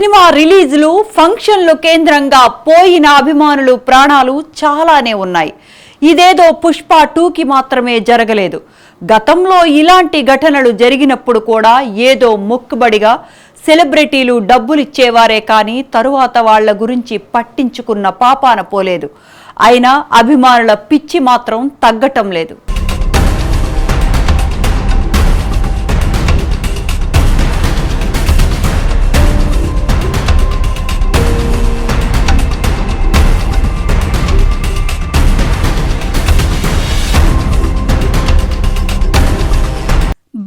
Cinema రిలీజ్లు ఫంక్షన్లు కేంద్రంగా పోయిన అభిమానులు ప్రాణాలు చాలానే ఉన్నాయి. ఇదేదో పుష్ప టూకి మాత్రమే జరగలేదు. గతంలో ఇలాంటి ఘటనలు జరిగినప్పుడు కూడా ఏదో మొక్కుబడిగా సెలబ్రిటీలు డబ్బులిచ్చేవారే కానీ తరువాత వాళ్ళ గురించి పట్టించుకున్న పాపాన పోలేదు. అయినా అభిమానుల పిచ్చి మాత్రం తగ్గటం లేదు.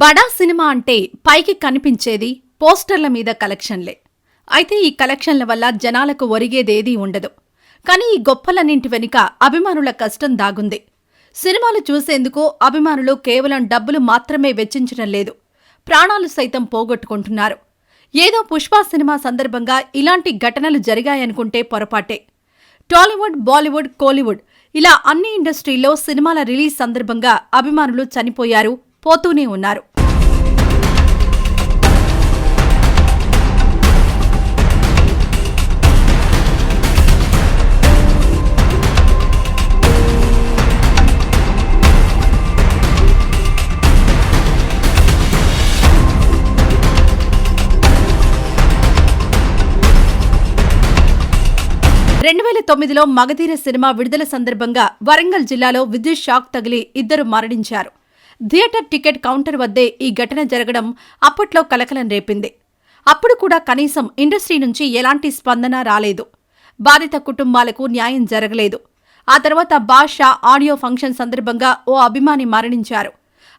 బడా సినిమా అంటే పైకి కనిపించేది పోస్టర్ల మీద కలెక్షన్లే. అయితే ఈ కలెక్షన్ల వల్ల జనాలకు ఒరిగేదేదీ ఉండదు. కానీ ఈ గొప్పలన్నింటి వెనుక అభిమానుల కష్టం దాగుంది. సినిమాలు చూసేందుకు అభిమానులు కేవలం డబ్బులు మాత్రమే వెచ్చించడం లేదు. ప్రాణాలు సైతం పోగొట్టుకుంటున్నారు. ఏదో పుష్ప సినిమా సందర్భంగా ఇలాంటి ఘటనలు జరిగాయనుకుంటే పొరపాటే. టాలీవుడ్ బాలీవుడ్ కోలీవుడ్ ఇలా అన్ని ఇండస్ట్రీల్లో సినిమాల రిలీజ్ సందర్భంగా అభిమానులు చనిపోయారు పోతూనే ఉన్నారు. తొమ్మిదిలో మగధీర సినిమా విడుదల సందర్భంగా వరంగల్ జిల్లాలో విద్యుత్ షాక్ తగిలి ఇద్దరు మరణించారు. థియేటర్ టికెట్ కౌంటర్ వద్దే ఈ ఘటన జరగడం అప్పట్లో కలకలం రేపింది. అప్పుడు కూడా కనీసం ఇండస్ట్రీ నుంచి ఎలాంటి స్పందన రాలేదు. బాధిత కుటుంబాలకు న్యాయం జరగలేదు. ఆ తర్వాత బాషా ఆడియో ఫంక్షన్ సందర్భంగా ఓ అభిమాని మరణించారు.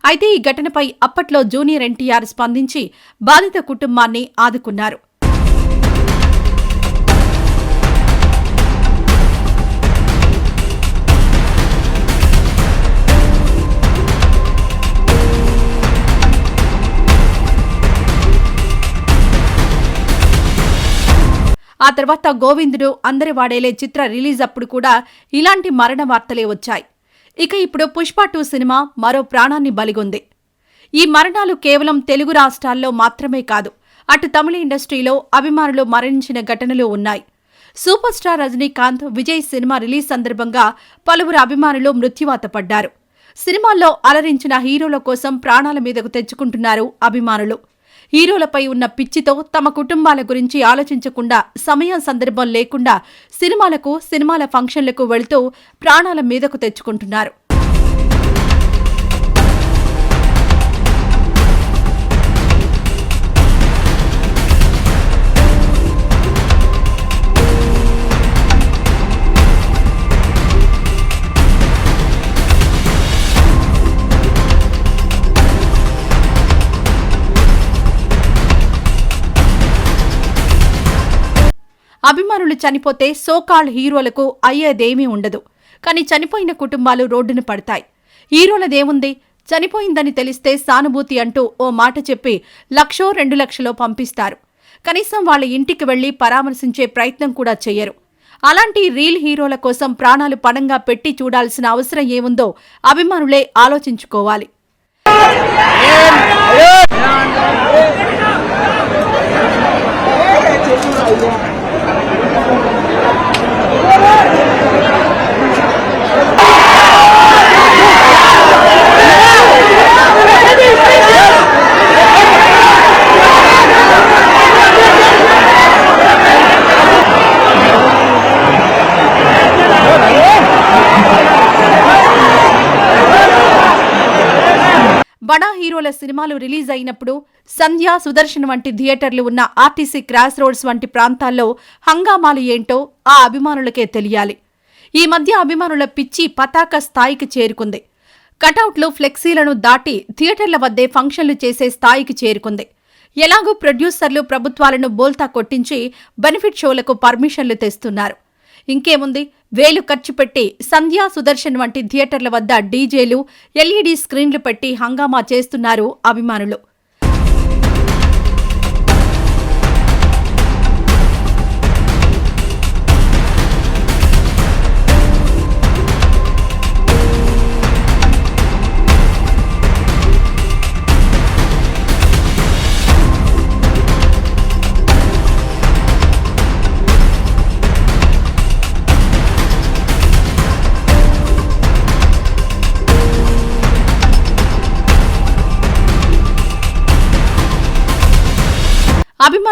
అయితే ఈ ఘటనపై అప్పట్లో జూనియర్ ఎన్టీఆర్ స్పందించి బాధిత కుటుంబాన్ని ఆదుకున్నారు. ఆ తర్వాత గోవిందుడు అందరి వాడేలే చిత్ర రిలీజ్ అప్పుడు కూడా ఇలాంటి మరణ వార్తలే వచ్చాయి. ఇక ఇప్పుడు పుష్ప టూ సినిమా మరో ప్రాణాన్ని బలిగొంది. ఈ మరణాలు కేవలం తెలుగు రాష్ట్రాల్లో మాత్రమే కాదు అటు తమిళ ఇండస్ట్రీలో అభిమానులు మరణించిన ఘటనలు ఉన్నాయి. Super star Rajinikanth Vijay cinema release సందర్భంగా పలువురు అభిమానులు మృత్యువాత పడ్డారు. సినిమాల్లో అలరించిన హీరోల కోసం ప్రాణాల మీదకు తెచ్చుకుంటున్నారు అభిమానులు. హీరోలపై ఉన్న పిచ్చితో తమ కుటుంబాల గురించి ఆలోచించకుండా సమయం సందర్భం లేకుండా సినిమాలకు సినిమాల ఫంక్షన్లకు వెళ్తూ ప్రాణాల మీదకు తెచ్చుకుంటున్నారు. అభిమానులు చనిపోతే సోకాల్ హీరోలకు అయ్యేదేమీ ఉండదు. కానీ చనిపోయిన కుటుంబాలు రోడ్డున పడతాయి. హీరోలదేముంది? చనిపోయిందని తెలిస్తే సానుభూతి అంటూ ఓ మాట చెప్పి లక్షో రెండు లక్షలో పంపిస్తారు. కనీసం వాళ్ళ ఇంటికి వెళ్ళి పరామర్శించే ప్రయత్నం కూడా చెయ్యరు. అలాంటి రీల్ హీరోల కోసం ప్రాణాలు పణంగా పెట్టి చూడాల్సిన అవసరం ఏముందో అభిమానులే ఆలోచించుకోవాలి. బడా హీరోల సినిమాలు రిలీజ్ అయినప్పుడు సంధ్య సుదర్శన్ వంటి థియేటర్లు ఉన్న ఆర్టీసీ క్రాస్ రోడ్స్ వంటి ప్రాంతాల్లో హంగామాలు ఏంటో ఆ అభిమానులకే తెలియాలి. ఈ మధ్య అభిమానుల పిచ్చి పతాక స్థాయికి చేరుకుంది. కటౌట్లు ఫ్లెక్సీలను దాటి థియేటర్ల వద్దే ఫంక్షన్లు చేసే స్థాయికి చేరుకుంది. ఎలాగూ ప్రొడ్యూసర్లు ప్రభుత్వాలను బోల్తా కొట్టించి బెనిఫిట్ షోలకు పర్మిషన్లు తెస్తున్నారు. ఇంకేముంది? వేలు ఖర్చు పెట్టి సంధ్యా సుదర్శన్ వంటి థియేటర్ల వద్ద డీజేలు ఎల్ఈడీ స్క్రీన్లు పెట్టి హంగామా చేస్తున్నారు అభిమానులు.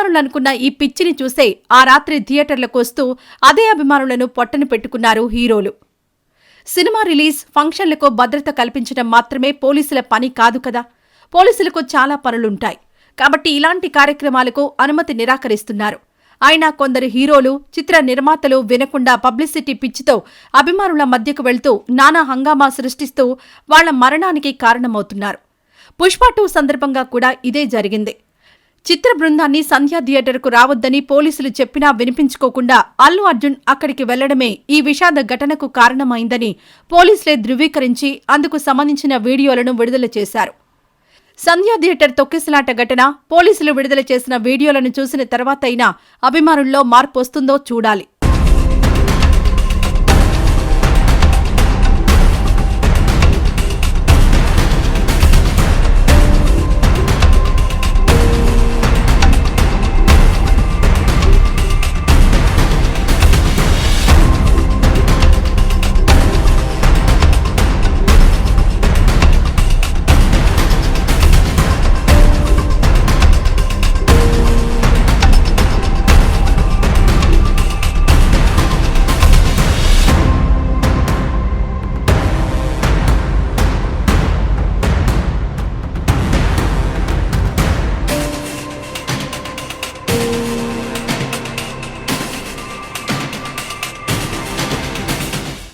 అభిమానులనుకున్న ఈ పిచ్చిని చూసే ఆ రాత్రి థియేటర్లకు వస్తూ అదే అభిమానులను పొట్టను పెట్టుకున్నారు హీరోలు. సినిమా రిలీజ్ ఫంక్షన్లకు భద్రత కల్పించడం మాత్రమే పోలీసుల పని కాదు కదా. పోలీసులకు చాలా పనులుంటాయి. కాబట్టి ఇలాంటి కార్యక్రమాలకు అనుమతి నిరాకరిస్తున్నారు. అయినా కొందరు హీరోలు చిత్ర నిర్మాతలు వినకుండా పబ్లిసిటీ పిచ్చితో అభిమానుల మధ్యకు వెళ్తూ నానా హంగామా సృష్టిస్తూ వాళ్ళ మరణానికి కారణమవుతున్నారు. పుష్ప టూ సందర్భంగా కూడా ఇదే జరిగింది. చిత్ర బృందాన్ని సంధ్యా థియేటర్కు రావద్దని పోలీసులు చెప్పినా వినిపించుకోకుండా అల్లు అర్జున్ అక్కడికి వెళ్ళడమే ఈ విషాద ఘటనకు కారణమైందని పోలీసులే ధృవీకరించి అందుకు సంబంధించిన వీడియోలను విడుదల చేశారు. సంధ్యా థియేటర్ తొక్కిసలాట ఘటన పోలీసులు విడుదల చేసిన వీడియోలను చూసిన తర్వాత అభిమానుల్లో మార్పు వస్తుందో చూడాలి.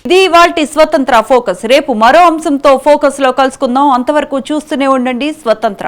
ఇది ఇవాల్టి స్వతంత్ర ఫోకస్. రేపు మరో అంశంతో ఫోకస్లో కలుసుకుందాం. అంతవరకు చూస్తూనే ఉండండి స్వతంత్ర.